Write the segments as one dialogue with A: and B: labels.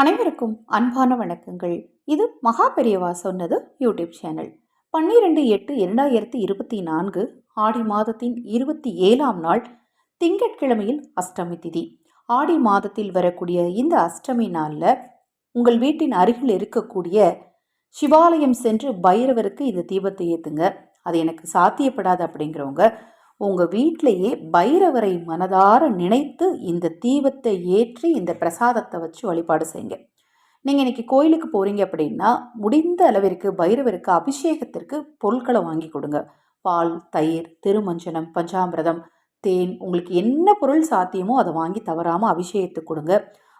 A: அனைவருக்கும் அன்பான வணக்கங்கள். இது மகா பெரியவா சொன்னது யூடியூப் சேனல். பன்னிரெண்டு எட்டு இரண்டாயிரத்தி இருபத்தி நான்கு ஆடி மாதத்தின் இருபத்தி ஏழாம் நாள் திங்கட்கிழமையில் அஷ்டமி திதி. ஆடி மாதத்தில் வரக்கூடிய இந்த அஷ்டமி நாளில் உங்கள் வீட்டின் அருகில் இருக்கக்கூடிய சிவாலயம் சென்று பைரவருக்கு இந்த தீபத்தை ஏற்றுங்க அது எனக்கு சாத்தியப்படாது அப்படிங்கிறவங்க உங்கள் வீட்டிலேயே பைரவரை மனதார நினைத்து இந்த தீபத்தை ஏற்றி இந்த பிரசாதத்தை வச்சு வழிபாடு செய்யுங்க. நீங்கள் இன்றைக்கி கோயிலுக்கு போகிறீங்க அப்படின்னா முடிந்த அளவிற்கு பைரவருக்கு அபிஷேகத்திற்கு பொருட்களை வாங்கி கொடுங்க. பால் தயிர் திருமஞ்சனம் பஞ்சாமிரதம் தேன் உங்களுக்கு என்ன பொருள் சாத்தியமோ அதை வாங்கி தவறாமல் அபிஷேகத்துக்கு கொடுங்க.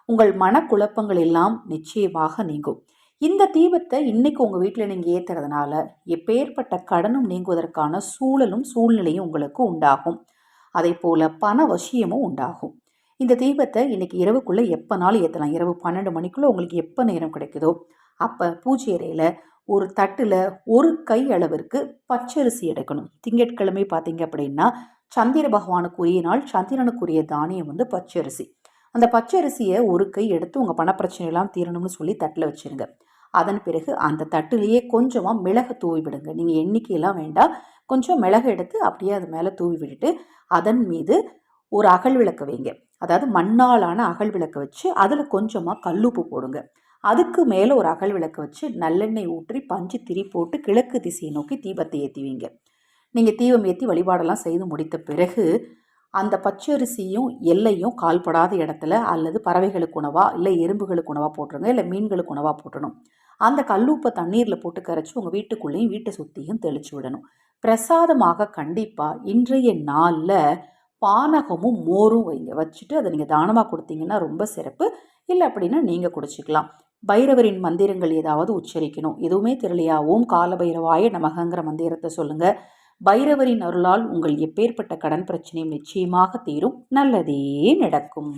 A: உங்கள் மனக்குழப்பங்கள் எல்லாம் நிச்சயமாக நீங்கும். இந்த தீபத்தை இன்னைக்கு உங்கள் வீட்டில் நீங்கள் ஏற்றுறதுனால எப்பேற்பட்ட கடனும் நீங்குவதற்கான சூழலும் சூழ்நிலையும் உங்களுக்கு உண்டாகும். அதே போல் பண வசியமும் உண்டாகும். இந்த தீபத்தை இன்னைக்கு இரவுக்குள்ளே எப்போனாலும் ஏற்றலாம் இரவு பன்னெண்டு மணிக்குள்ளே உங்களுக்கு எப்போ நேரம் கிடைக்குதோ அப்போ பூஜை அறையில் ஒரு தட்டில் ஒரு கை அளவிற்கு பச்சரிசி எடுக்கணும். திங்கட்கிழமை பார்த்தீங்க அப்படின்னா சந்திர பகவானுக்குரிய நாள் சந்திரனுக்குரிய தானியம் வந்து பச்சரிசி. அந்த பச்சரிசியை ஒரு கை எடுத்து உங்கள் பணப்பிரச்சனையெல்லாம் தீரணும்னு சொல்லி தட்டில் வச்சுருங்க. அதன் பிறகு அந்த தட்டுலேயே கொஞ்சமாக மிளகு தூவி விடுங்க. நீங்கள் எண்ணிக்கையெல்லாம் வேண்டாம். கொஞ்சம் மிளகு எடுத்து அப்படியே அது மேலே தூவி விட்டுட்டு அதன் மீது ஒரு அகல் விளக்கு வைங்க. அதாவது மண்ணாலான அகல் விளக்கு வச்சு அதில் கொஞ்சமாக கல்லுப்பு போடுங்க. அதுக்கு மேலே ஒரு அகல் விளக்கு வச்சு நல்லெண்ணெய் ஊற்றி பஞ்சு திரி போட்டு கிழக்கு திசையை நோக்கி தீபத்தை ஏற்றுவீங்க நீங்கள் தீபம் ஏற்றி வழிபாடெல்லாம் செய்து முடித்த பிறகு அந்த பச்சரிசியும் எல்லையும் கால்படாத இடத்துல அல்லது பறவைகளுக்கு உணவாக இல்லை எறும்புகளுக்கு உணவாக போட்டுருங்க இல்லை மீன்களுக்கு உணவாக போட்டணும். அந்த கல்லூப்பை தண்ணீரில் போட்டு கரைச்சி உங்கள் வீட்டுக்குள்ளேயும் வீட்டை சுற்றியும் தெளிச்சு விடணும். பிரசாதமாக கண்டிப்பாக இன்றைய நாளில் பானகமும் மோரும் வைங்க வச்சுட்டு அதை நீங்கள் தானமாக கொடுத்தீங்கன்னா ரொம்ப சிறப்பு. இல்லை அப்படின்னா நீங்கள் குடிச்சிக்கலாம். பைரவரின் மந்திரங்கள் ஏதாவது உச்சரிக்கணும். எதுவுமே தெரியலையா? ஓம் கால பைரவாய நமகங்கிற மந்திரத்தை சொல்லுங்கள் பைரவரின் அருளால் உங்கள் எப்பேற்பட்ட கடன் பிரச்சனையும் நிச்சயமாக தீரும். நல்லதே நடக்கும்.